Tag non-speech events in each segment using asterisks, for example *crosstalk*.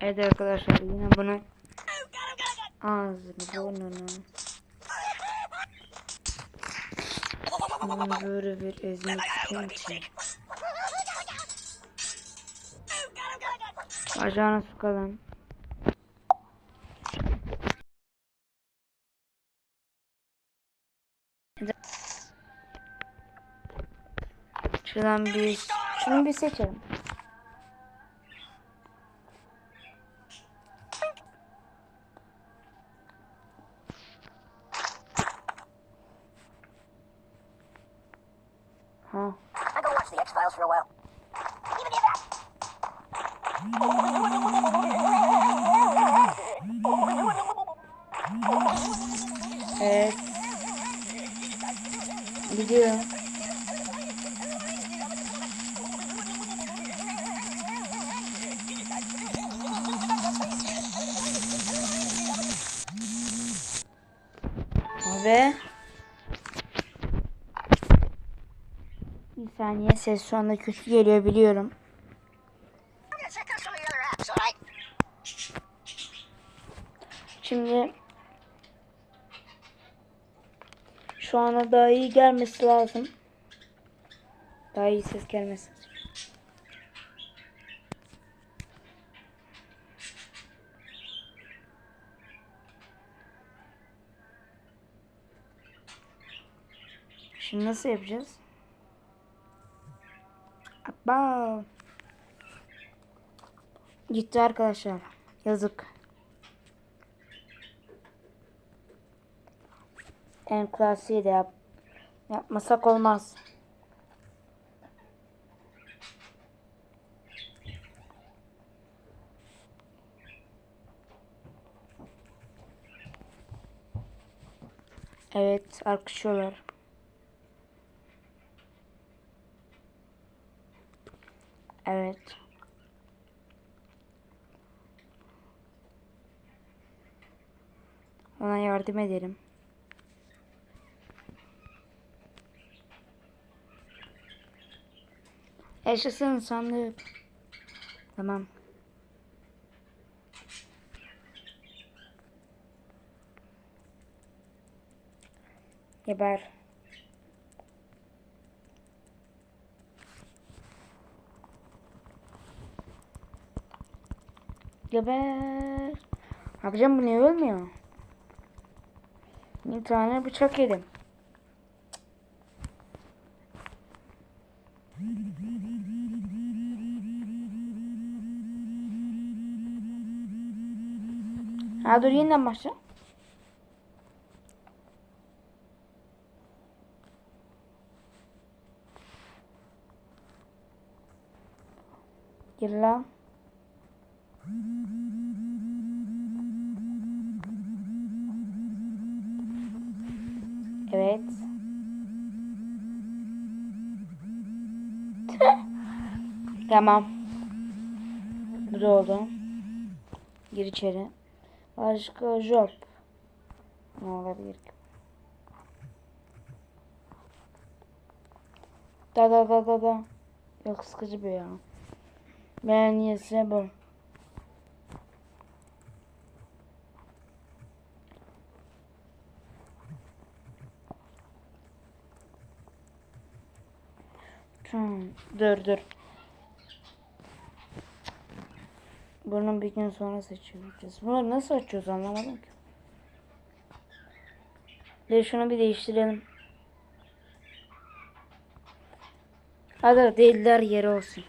Evet arkadaşlar yine bunu ağzını burnunu bunu böyle bir ezmek için bacağına sokalım. Şuradan bir şunu bir seçelim. Ha. I go watch the X Files for a while. Even if that. Evet. Gidiyor. Ve saniye ses şu anda kötü geliyor biliyorum. Şimdi şu ana daha iyi gelmesi lazım. Daha iyi ses gelmesi. Şimdi nasıl yapacağız? Abba. Gitti arkadaşlar. Yazık. En klasiği de yap. Yapmasak olmaz. Evet, arkışıyorlar. Evet. Yardım edelim. Yaşasın sandık. Tamam. Geber. Geber. Yapacağım bu niye ölmüyor? Bir tane bıçak yedim. Ha dur yeniden başla. Gir lan. Evet. *laughs* tamam. Bu da oldu. Gir içeri. Başka job. Ne olabilir ki? Da da da da da. Yok sıkıcı bir ya. Ben iyisi bu. Hmm, dur dur. Bunu bir gün sonra seçeceğiz. Bunları nasıl açıyoruz anlamadım ki. De şunu bir değiştirelim. Hadi deliler yeri olsun.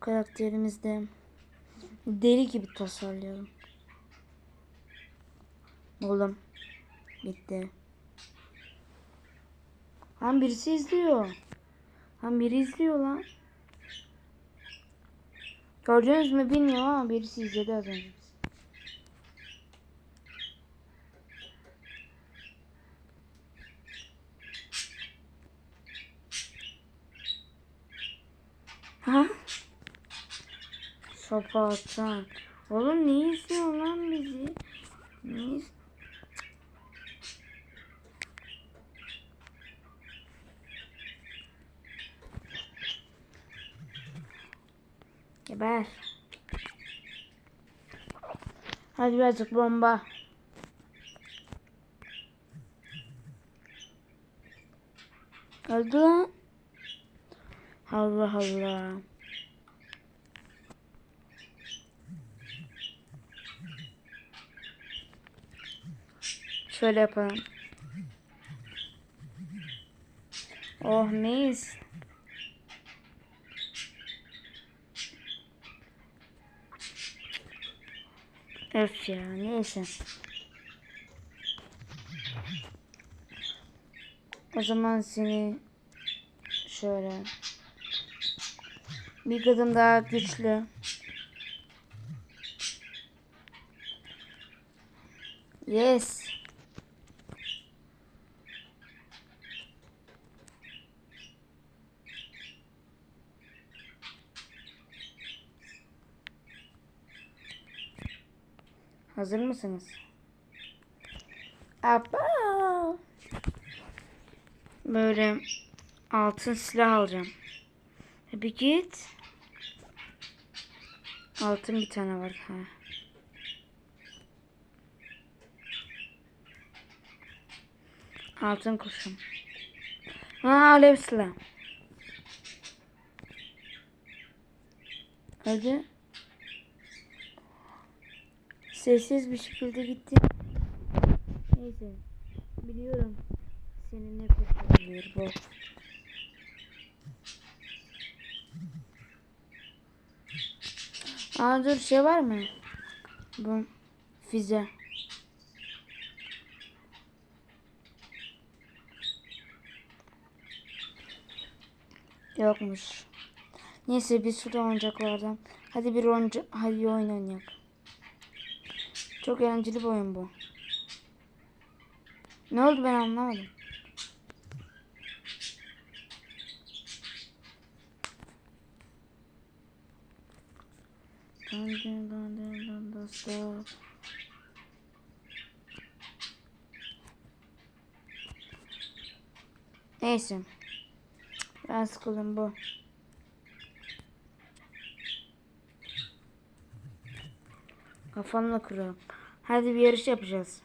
Karakterimizde deli gibi tasarlayalım. Oğlum. Bitti. Lan birisi izliyor. Lan biri izliyor lan. Gördünüz mü bilmiyorum ama birisi izledi az önce. Ha? Sopa atan. Oğlum niye izliyor lan bizi? Niye iz- Geber. Hadi birazcık bomba. Öldü lan. Allah Allah. Şöyle yapalım. Oh mis. Öf ya neyse. O zaman seni şöyle bir kadın daha güçlü. Yes. Hazır mısınız? Aba. Böyle altın silah alacağım. Bir git. Altın bir tane var. Ha. Altın kurşun. Ha alev silah. Hadi. Sessiz bir şekilde gitti. Neyse. Biliyorum. Senin ne kurtarılıyor bu. Aa dur şey var mı? Bu füze. Yokmuş. Neyse bir sürü oyuncaklardan. Hadi bir oyuncak, hadi oyun oynayalım. Çok eğlenceli bir oyun bu. Ne oldu ben anlamadım. Neyse. Ben sıkıldım bu. Kafamla kırıyorum. Hadi bir yarış yapacağız.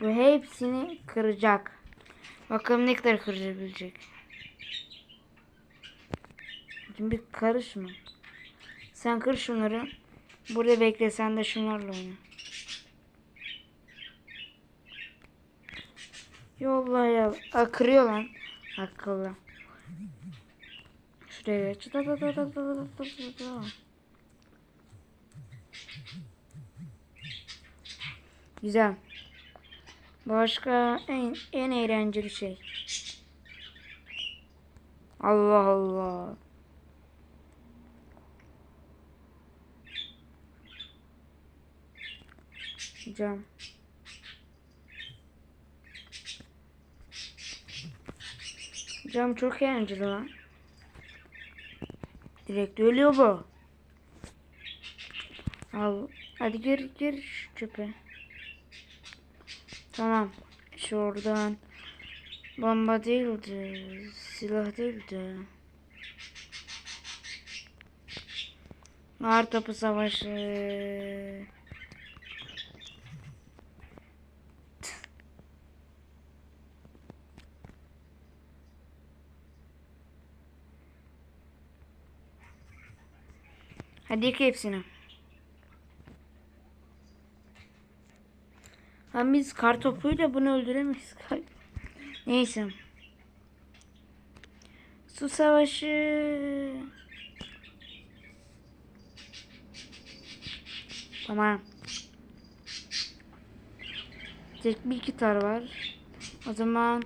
Bu hepsini kıracak. Bakalım ne kadar kırabilecek. Şimdi bir karışma. Sen kır şunları. Burada bekle sen de şunlarla oyna. Yolla ya. Aa, kırıyor lan. Akıllı. Şuraya geç. Da da da da da da da da Güzel. Başka en en eğlenceli şey. Allah Allah. Cam. Cam çok eğlenceli lan. Direkt ölüyor bu. Al. Hadi gir gir şu çöpe. Tamam. Şuradan. Bomba değildi. Silah değildi. Nar topu savaşı. Hadi yıka hepsini. Ha biz kar topuyla bunu öldüremeyiz. Neyse. Su savaşı. Tamam. Tek bir gitar var. O zaman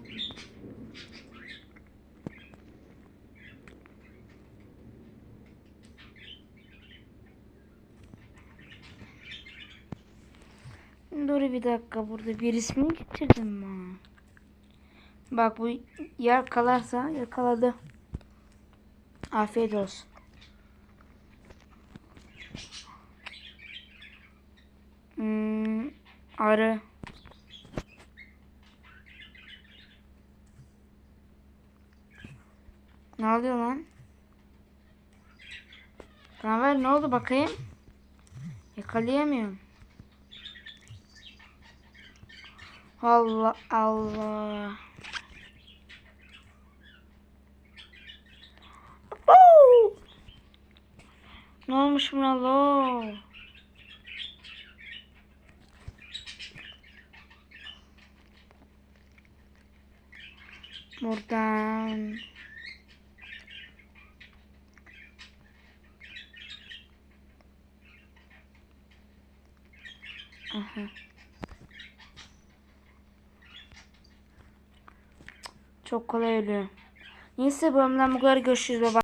Dur bir dakika burada bir ismini getirdim ben. Bak bu yer kalarsa yakaladı. Afiyet olsun. Hmm, arı. Ne oluyor lan? Kanver ne oldu bakayım? Yakalayamıyorum. Allah Allah. Abo! Ne olmuş buna lo? Buradan. Aha. Çok kolay ölüyor. Neyse bu bölümden bu kadar görüşürüz baba.